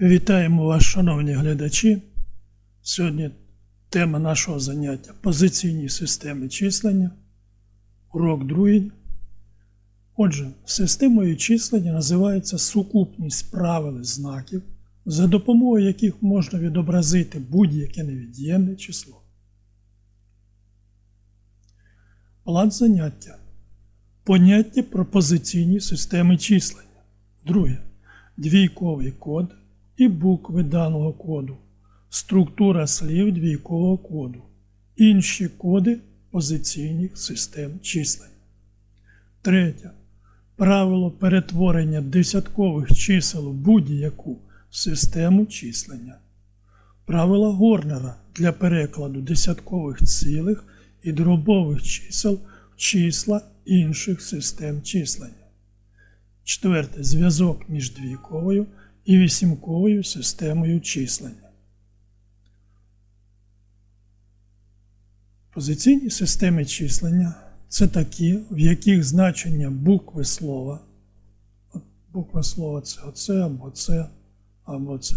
Вітаємо вас, шановні глядачі. Сьогодні тема нашого заняття позиційні системи числення. Урок другий. Отже, системою числення називається сукупність правил і знаків, за допомогою яких можна відобразити будь-яке невід'ємне число. План заняття. Поняття пропозиційні системи числення. Друге. Двійковий код і букви даного коду. Структура слів двійкового коду. Інші коди позиційних систем числення. Третє. Правило перетворення десяткових чисел в будь-яку систему числення. Правила Горнера для перекладу десяткових цілих і дробових чисел в числа інших систем числення. Четверте. Зв'язок між двійковою і вісімковою системою числення. Позиційні системи числення це такі, в яких значення букви слова. Буква слова це оце або це, або це.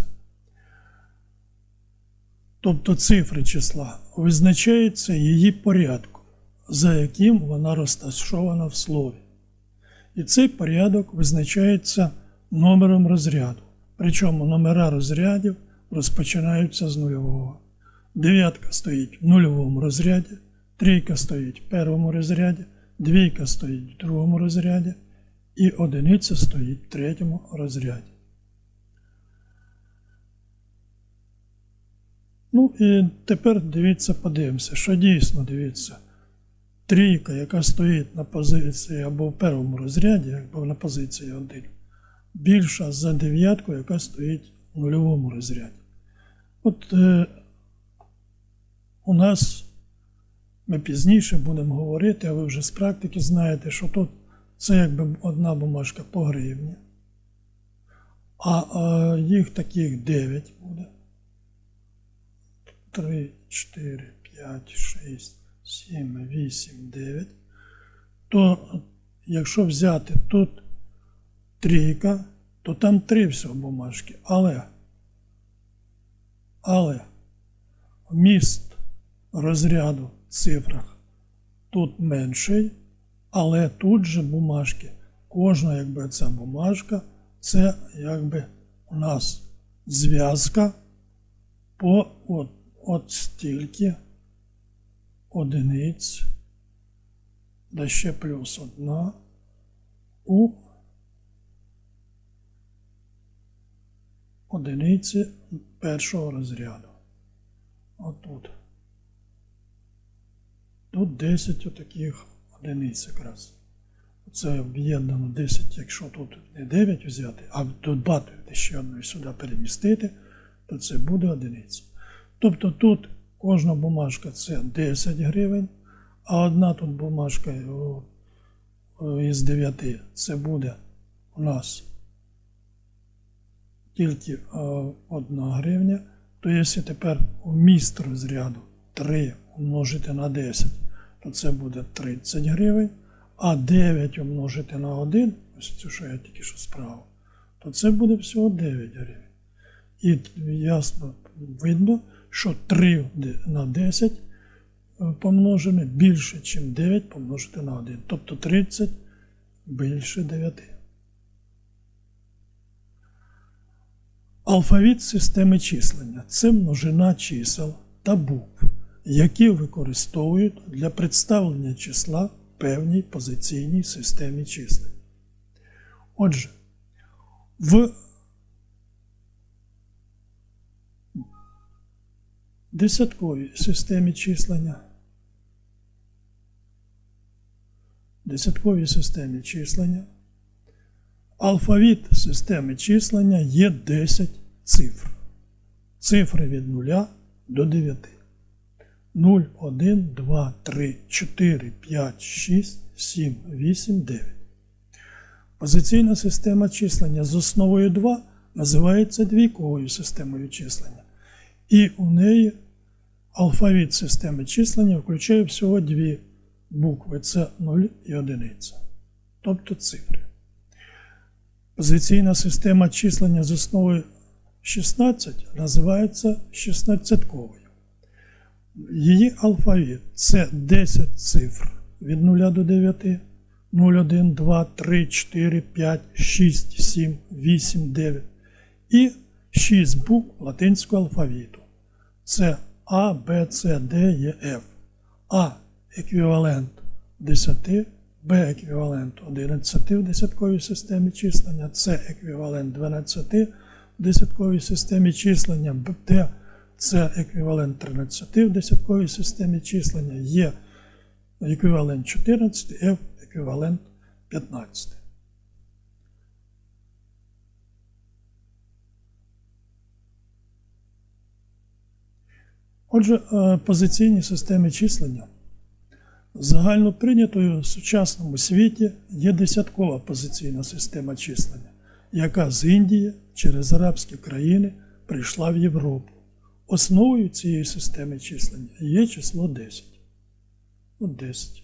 Тобто цифри числа визначаються її порядком, за яким вона розташована в слові. І цей порядок визначається номером розряду. Причому номера розрядів розпочинаються з нульового. Дев'ятка стоїть в нульовому розряді, трійка стоїть в першому розряді, двійка стоїть в другому розряді і одиниця стоїть в третьому розряді. Ну і тепер дивіться, подивимося, що дійсно дивіться. Трійка, яка стоїть на позиції або в першому розряді, або на позиції 1, більша за дев'ятку, яка стоїть в нульовому розряді. От е, у нас ми пізніше будемо говорити, а ви вже з практики знаєте, що тут це якби одна бумажка по гривні, а, а їх таких 9 буде. 3, 4, 5, 6, 7, 8, 9. То якщо взяти тут трійка, то там три всього бумажки. Але, але вміст розряду в цифрах тут менший, але тут же бумажки. Кожна якби ця бумажка, це якби у нас зв'язка по от, от стільки одиниць, да ще плюс одна у одиниці першого розряду. Отут. Тут 10 отаких одиниць якраз. Це об'єднано 10, якщо тут не 9 взяти, а додати ще одну і сюди перемістити, то це буде одиниця. Тобто тут кожна бумажка це 10 гривень, а одна тут бумажка о, о, із 9 це буде у нас тільки о, 1 гривня. То якщо тепер вміст розряду 3 умножити на 10, то це буде 30 гривень, а 9 умножити на 1, ось цю, що я тільки що справив, то це буде всього 9 гривень. І ясно видно, що 3 на 10 помножене більше, ніж 9 помножити на 1. Тобто 30 більше 9. Алфавіт системи числення це множина чисел та букв, які використовують для представлення числа в певній позиційній системі числень. Отже, в десятковій системі числення. Десятковій системі числення. Алфавіт системи числення є 10 цифр. Цифри від 0 до 9. 0, 1, 2, 3, 4, 5, 6, 7, 8, 9. Позиційна система числення з основою 2 називається двійковою системою числення. І у неї алфавіт системи числення включає всього дві букви це 0 і 1, тобто цифри. Позиційна система числення з основою 16 називається 16-ковою. Її алфавіт це 10 цифр від 0 до 9. 0, 1, 2, 3, 4, 5, 6, 7, 8, 9 і 6 букв латинського алфавіту. Це А, Б, С, Д, Е, Ф. А еквівалент 10, Б еквівалент 11 в десятковій системі числення, С еквівалент 12 в десятковій системі числення, Д це еквівалент 13 в десятковій системі числення, Є еквівалент 14, F еквівалент 15. Отже, е, позиційні системи числення загально прийнятою в сучасному світі є десяткова позиційна система числення, яка з Індії через арабські країни прийшла в Європу. Основою цієї системи числення є число 10. От 10.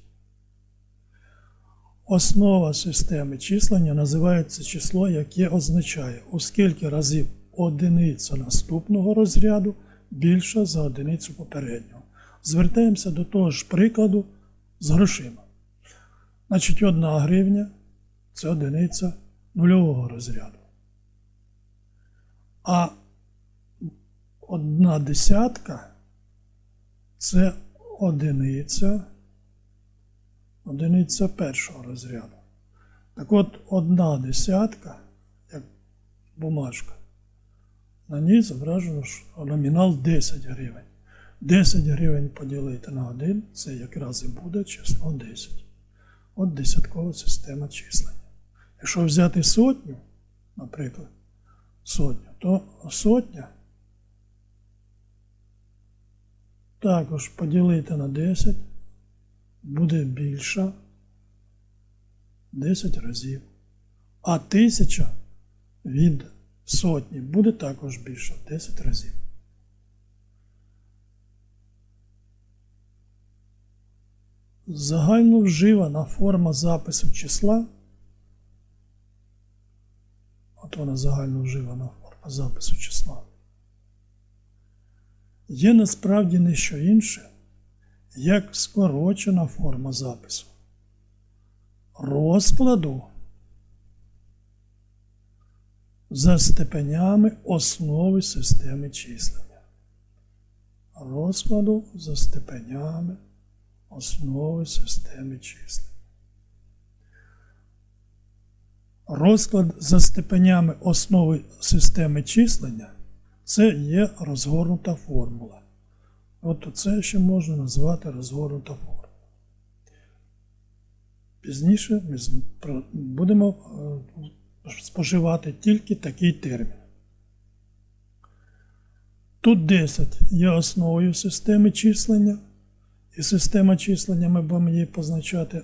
Основа системи числення називається число, яке означає, у скільки разів одиниця наступного розряду більша за одиницю попереднього. Звертаємося до того ж прикладу з грошима. Значить, одна гривня це одиниця нульового розряду. А одна десятка це одиниця одиниця першого розряду. Так от одна десятка, як бумажка, на ній зображено номінал 10 гривень. 10 гривень поділити на 1 це якраз і буде число 10. От десяткова система числення. Якщо взяти сотню, наприклад, сотню, то сотня також поділити на 10 буде більша 10 разів. А тисяча від сотні буде також більша 10 разів. Загально вживана форма запису числа. От вона загально вживана форма запису числа. Є насправді не що інше, як скорочена форма запису. Розкладу за степенями основи системи числення. Розкладу за степенями основи системи числення. Розклад за степенями основи системи числення це є розгорнута формула. От це ще можна назвати розгорнута формула. Пізніше ми будемо е, споживати тільки такий термін. Тут 10 є основою системи числення, і система числення ми будемо її позначати, е,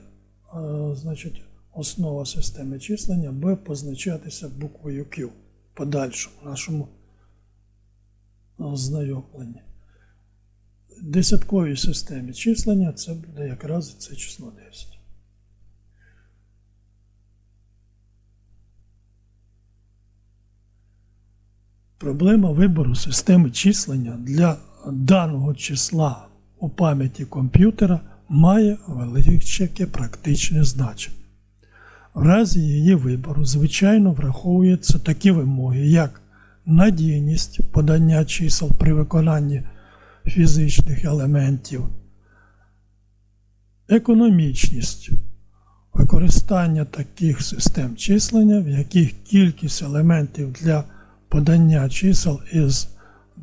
значить, основа системи числення буде позначатися буквою Q в подальшому нашому ознайомленні. Десятковій системі числення це буде якраз це число 10. Проблема вибору системи числення для даного числа у пам'яті комп'ютера має велике практичне значення. В разі її вибору, звичайно, враховуються такі вимоги, як надійність подання чисел при виконанні фізичних елементів, економічність використання таких систем числення, в яких кількість елементів для подання чисел із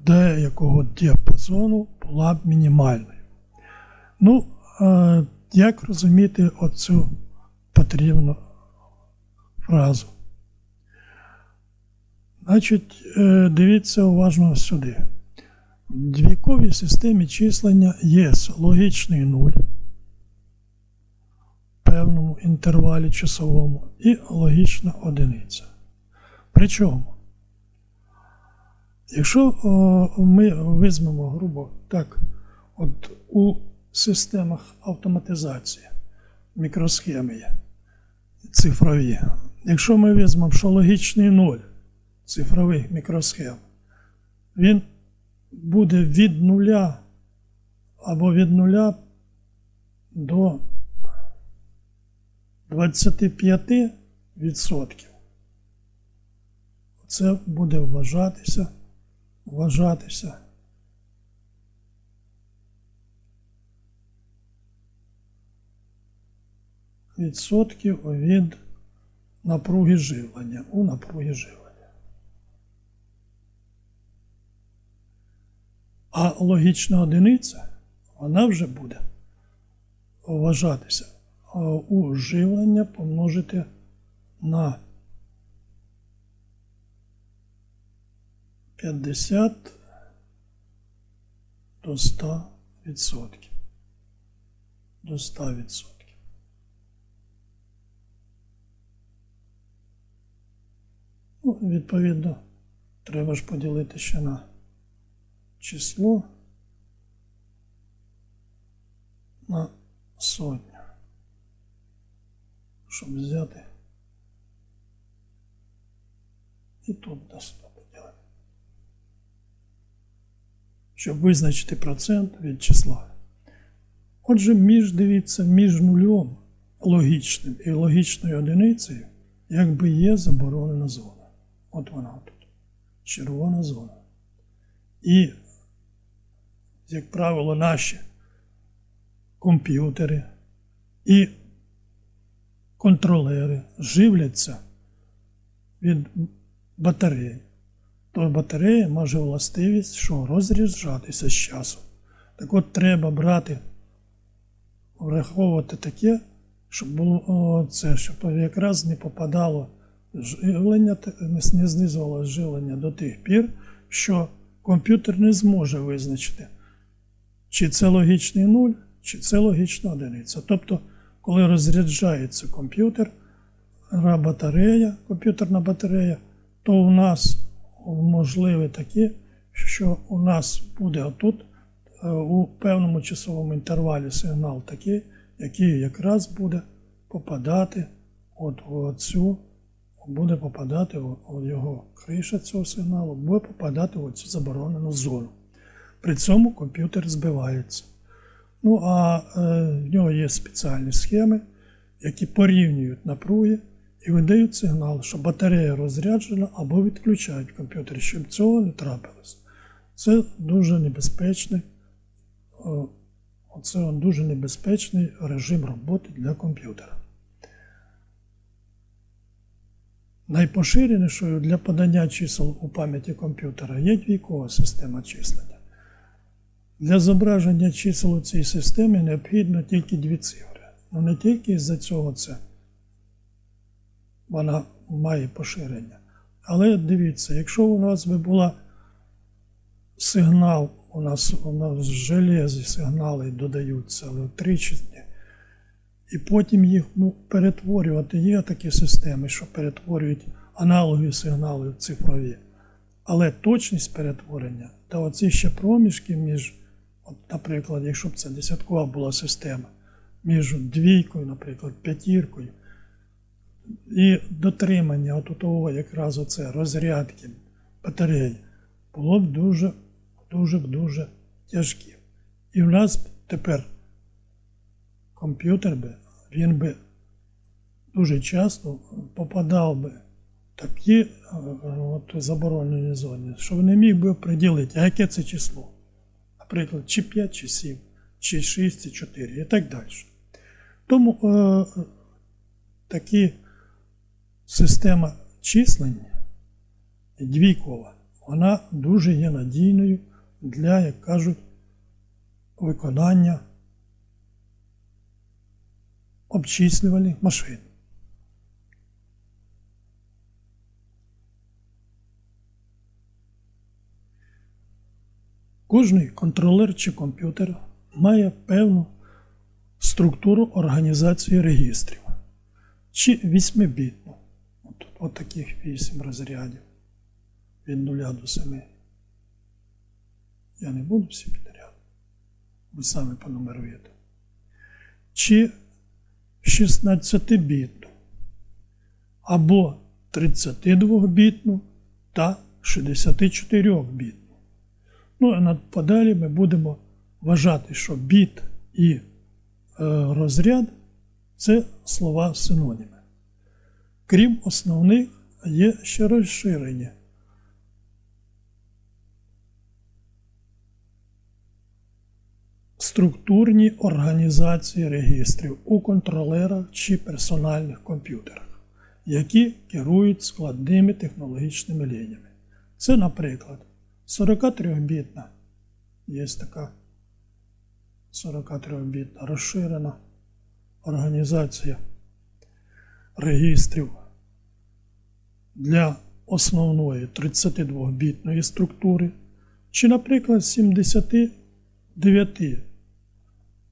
деякого діапазону була б мінімальною. Ну, е, як розуміти оцю потрібну фразу? Значить, е, дивіться уважно сюди. В двійковій системі числення є логічний нуль в певному інтервалі часовому і логічна одиниця. Причому, якщо ми візьмемо, грубо так, от у системах автоматизації мікросхеми цифрові, якщо ми візьмемо, що логічний нуль цифрових мікросхем він буде від нуля або від нуля до 25 відсотків. Це буде вважатися, вважатися. Відсотків від напруги живлення у напруги живлення. А логічна одиниця, вона вже буде вважатися у живлення помножити на 50 до 100 відсотків. До 100 відсотків. Ну, відповідно, треба ж поділити ще на число на сотню, щоб взяти і тут на 100 поділити. Щоб визначити процент від числа. Отже, між, дивіться, між нульом логічним і логічною одиницею, якби є заборонена зона. От вона тут. Червона зона. І, як правило, наші комп'ютери і контролери живляться від батареї. То батарея може властивість, що розряджатися з часом. Так от треба брати, враховувати таке, щоб було це, щоб якраз не попадало живлення, не знизувало живлення до тих пір, що комп'ютер не зможе визначити, чи це логічний нуль, чи це логічна одиниця. Тобто, коли розряджається комп'ютер, батарея, комп'ютерна батарея, то у нас можливе таке, що у нас буде отут е, у певному часовому інтервалі сигнал такий, який якраз буде попадати от у цю, буде попадати у його криша цього сигналу, буде попадати у цю заборонену зону. При цьому комп'ютер збивається. Ну, а е, в нього є спеціальні схеми, які порівнюють напруги і видають сигнал, що батарея розряджена або відключають комп'ютер, щоб цього не трапилось. Це дуже небезпечний, це дуже небезпечний режим роботи для комп'ютера. Найпоширенішою для подання чисел у пам'яті комп'ютера є двійкова система числення. Для зображення чисел у цій системі необхідно тільки дві цифри. Ну не тільки з-за цього це вона має поширення. Але дивіться, якщо у нас би була сигнал, у нас у нас железі сигнали додаються електричні, і потім їх ну, перетворювати. Є такі системи, що перетворюють аналогові сигнали в цифрові. Але точність перетворення та оці ще проміжки між, от, наприклад, якщо б це десяткова була система, між двійкою, наприклад, п'ятіркою, і дотримання от того якраз оце розрядки батареї було б дуже дуже дуже тяжким. І в нас тепер комп'ютер би, він би дуже часто попадав би в такі от, заборонені зони, що не міг би приділити, а яке це число. Наприклад, чи 5, чи 7, чи 6, чи 4 і так далі. Тому е, такі система числення двійкова, вона дуже є надійною для, як кажуть, виконання обчислювальних машин. Кожний контролер чи комп'ютер має певну структуру організації регістрів чи 8-бітну. От, от таких 8 розрядів від 0 до 7. Я не буду всі підряд. Ви самі понумеруєте. Чи 16-бітну або 32-бітну та 64-бітну. Ну, а подалі ми будемо вважати, що біт і е, розряд це слова синоніми. Крім основних, є ще розширені. Структурні організації регістрів у контролерах чи персональних комп'ютерах, які керують складними технологічними лініями. Це, наприклад, 43-бітна, є така 43-бітна розширена організація регістрів для основної 32-бітної структури, чи, наприклад, 79.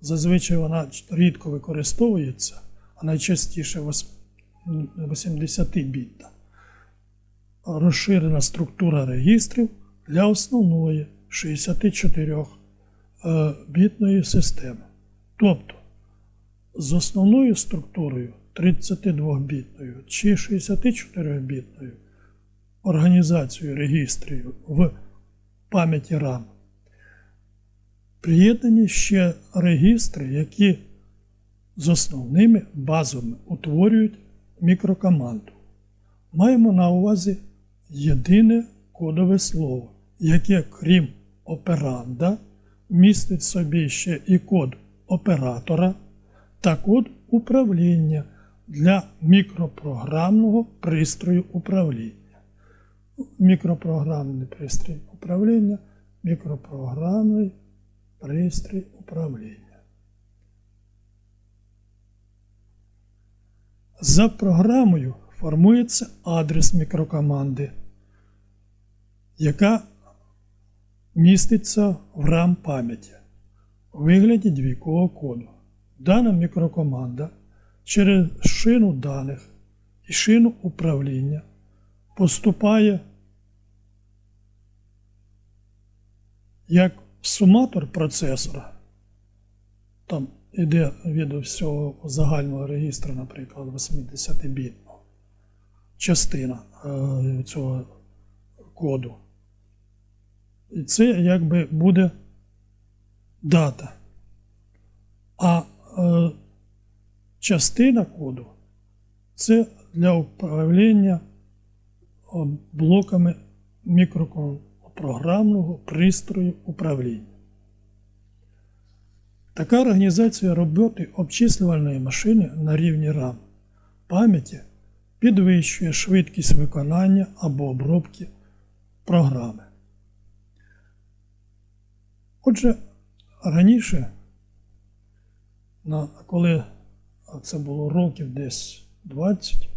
Зазвичай вона рідко використовується, а найчастіше 80-бітна. Розширена структура регістрів для основної 64-бітної системи. Тобто з основною структурою 32-бітною чи 64-бітною організацією регістрів в пам'яті RAM приєднані ще регістри, які з основними базами утворюють мікрокоманду. Маємо на увазі єдине кодове слово, яке, крім операнда, містить в собі ще і код оператора та код управління для мікропрограмного пристрою управління. Мікропрограмний пристрій управління, мікропрограмний пристрій управління. За програмою формується адрес мікрокоманди, яка міститься в RAM пам'яті у вигляді двійкового коду. Дана мікрокоманда через шину даних і шину управління поступає як суматор процесора. Там іде від всього загального реєстру, наприклад, 80-бітного частина е, цього коду. І це якби буде дата. А е, частина коду це для управління е, блоками мікропрограмного пристрою управління. Така організація роботи обчислювальної машини на рівні RAM пам'яті підвищує швидкість виконання або обробки програми. Отже, раніше, коли а це було років десь 20,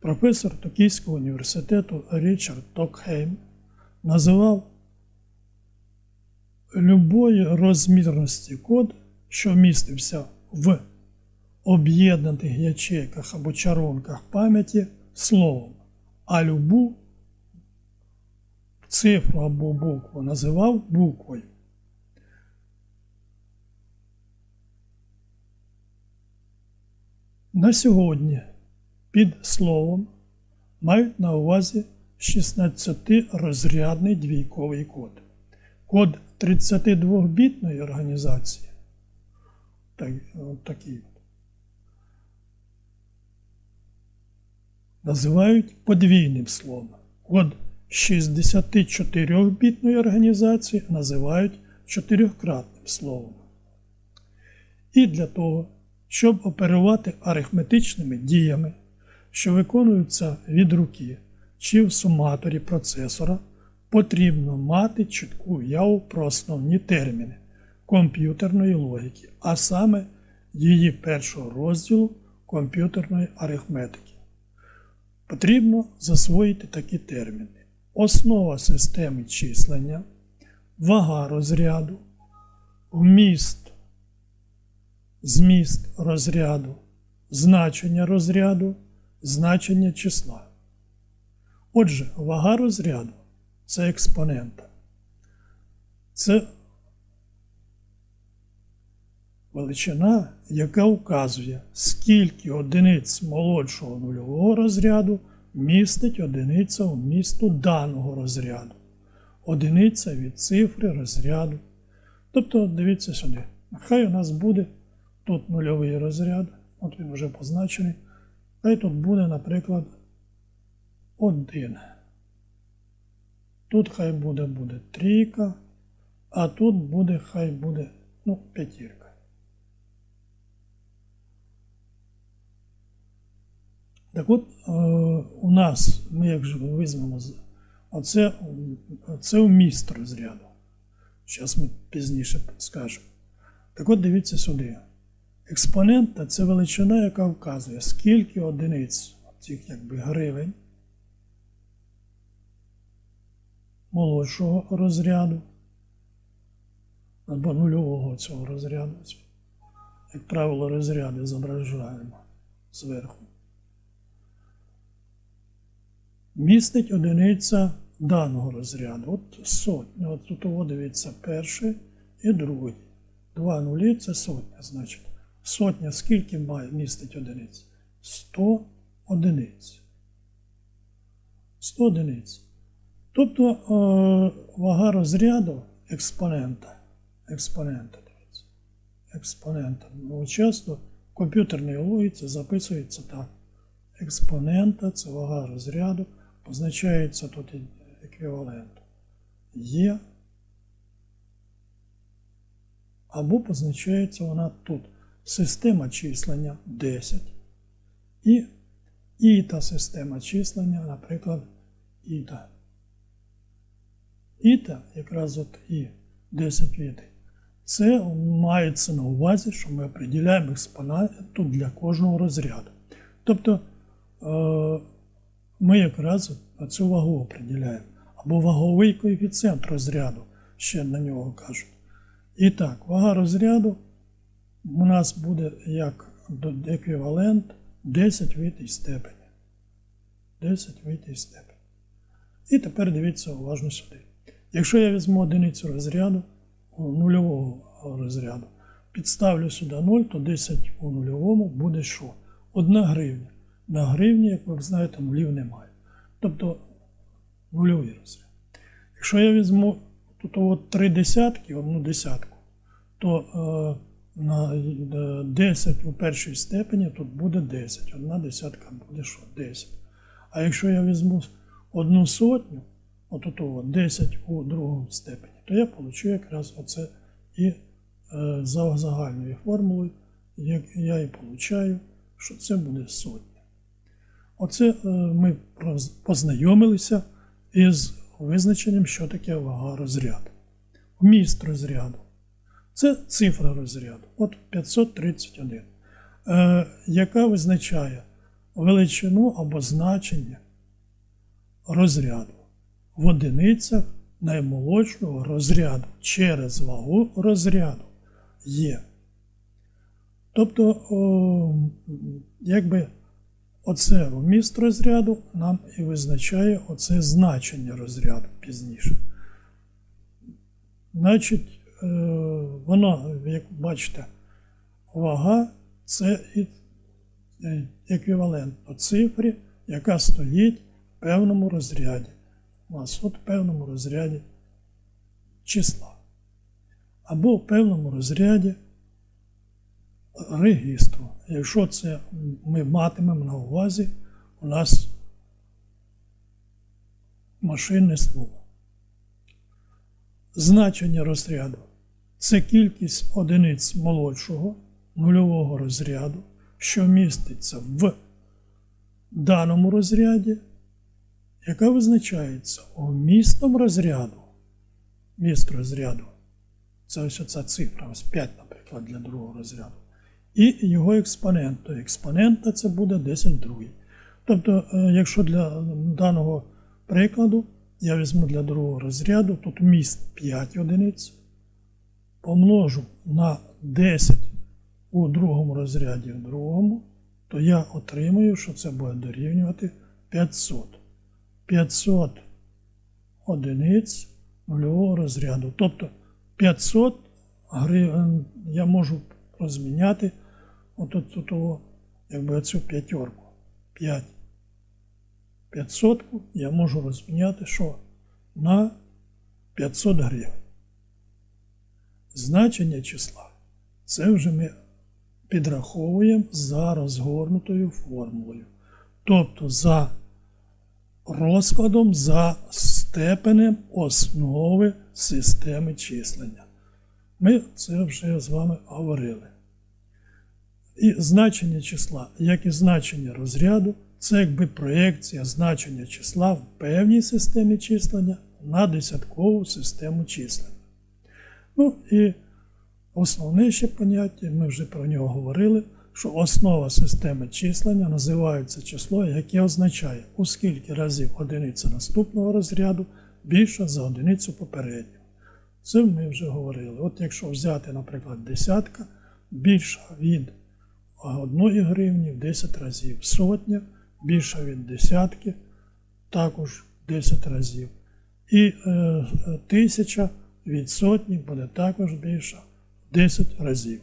професор Токійського університету Річард Токхейм називав любої розмірності код, що містився в об'єднаних ячейках або чаронках пам'яті словом, а любу цифру або букву називав буквою. На сьогодні під словом мають на увазі 16-розрядний двійковий код. Код 32-бітної організації. Так, такий. Називають подвійним словом. Код 64-бітної організації називають чотирьохкратним словом. І для того, щоб оперувати арифметичними діями, що виконуються від руки чи в суматорі процесора, потрібно мати чітку уяву про основні терміни комп'ютерної логіки, а саме її першого розділу комп'ютерної арифметики. Потрібно засвоїти такі терміни: основа системи числення, вага розряду, вміст, зміст розряду, значення розряду, значення числа. Отже, вага розряду це експонента. Це величина, яка вказує, скільки одиниць молодшого нульового розряду містить одиниця вмісту даного розряду. одиниця від цифри розряду. Тобто, дивіться сюди. Хай у нас буде тут нульовий розряд, от він вже позначений. Хай тут буде, наприклад, 1. Тут хай буде, буде трійка, а тут буде, хай буде, ну, п'ятірка. Так от, е, у нас, ми як же візьмемо, оце, це вміст розряду. Зараз ми пізніше скажемо. Так от дивіться сюди. Експонента це величина, яка вказує, скільки одиниць цих якби гривень молодшого розряду або нульового цього розряду. Як правило, розряди зображаємо зверху. Містить одиниця даного розряду. От сотня. От тут дивіться перший і другий. Два нулі це сотня, значить. Сотня скільки має містить одиниць? 100 одиниць. 100 одиниць. Тобто е, вага розряду експонента. Експонента, дивіться. Експонента. Ну, часто в комп'ютерній логіці записується так. Експонента це вага розряду, позначається тут еквівалент. Є або позначається вона тут. Система числення 10. І іта система числення, наприклад, іта. Іта, якраз от і 10 відей. Це мається на увазі, що ми определяємо експоненту для кожного розряду. Тобто е, ми якраз цю вагу определяємо. Або ваговий коефіцієнт розряду, ще на нього кажуть. І так, вага розряду у нас буде як еквівалент 10 в ітій степені. 10 в ітій степені. І тепер дивіться уважно сюди. Якщо я візьму одиницю розряду, нульового розряду, підставлю сюди 0, то 10 у нульовому буде що? 1 гривня. На гривні, як ви знаєте, нулів немає. Тобто нульовий розряд. Якщо я візьму тут от три десятки, одну десятку, то е, на е, 10 у першій степені тут буде 10. Одна десятка буде що? 10. А якщо я візьму одну сотню, от от 10 у другому степені, то я получу якраз оце і е, за загальною формулою, як я і получаю, що це буде сотня. Оце е, ми познайомилися із визначенням, що таке вага розряду. Вміст розряду. Це цифра розряду. От 531, е, яка визначає величину або значення розряду в одиницях наймолодшого розряду через вагу розряду є. Тобто, о, якби оце вміст розряду нам і визначає оце значення розряду пізніше. Значить, воно, як бачите, вага це е, еквівалентно цифрі, яка стоїть в певному розряді. У нас от в певному розряді числа. Або в певному розряді регістру. Якщо це ми матимемо на увазі, у нас машинне слово. Значення розряду це кількість одиниць молодшого нульового розряду, що міститься в даному розряді, яка визначається вмістом розряду. Міст розряду. Це ось ця цифра, ось 5, наприклад, для другого розряду. І його експоненту. Експонента це буде 10 другий. Тобто, е, якщо для даного прикладу я візьму для другого розряду, тут вміст 5 одиниць, помножу на 10 у другому розряді в другому, то я отримую, що це буде дорівнювати 500. 500 одиниць нульового розряду. Тобто 500 гривень я можу розміняти отут, от, от, якби оцю п'ятерку. 5. 500 я можу розміняти що? На 500 гривень. Значення числа це вже ми підраховуємо за розгорнутою формулою. Тобто за розкладом за степенем основи системи числення. Ми це вже з вами говорили. І значення числа, як і значення розряду, це якби проєкція значення числа в певній системі числення на десяткову систему числення. Ну і основне ще поняття, ми вже про нього говорили, що основа системи числення називається число, яке означає, у скільки разів одиниця наступного розряду більша за одиницю попереднього. Це ми вже говорили. От якщо взяти, наприклад, десятка більша від 1 гривні в 10 разів, сотня більша від десятки, також 10 разів. І е, тисяча від сотні буде також більша в 10 разів.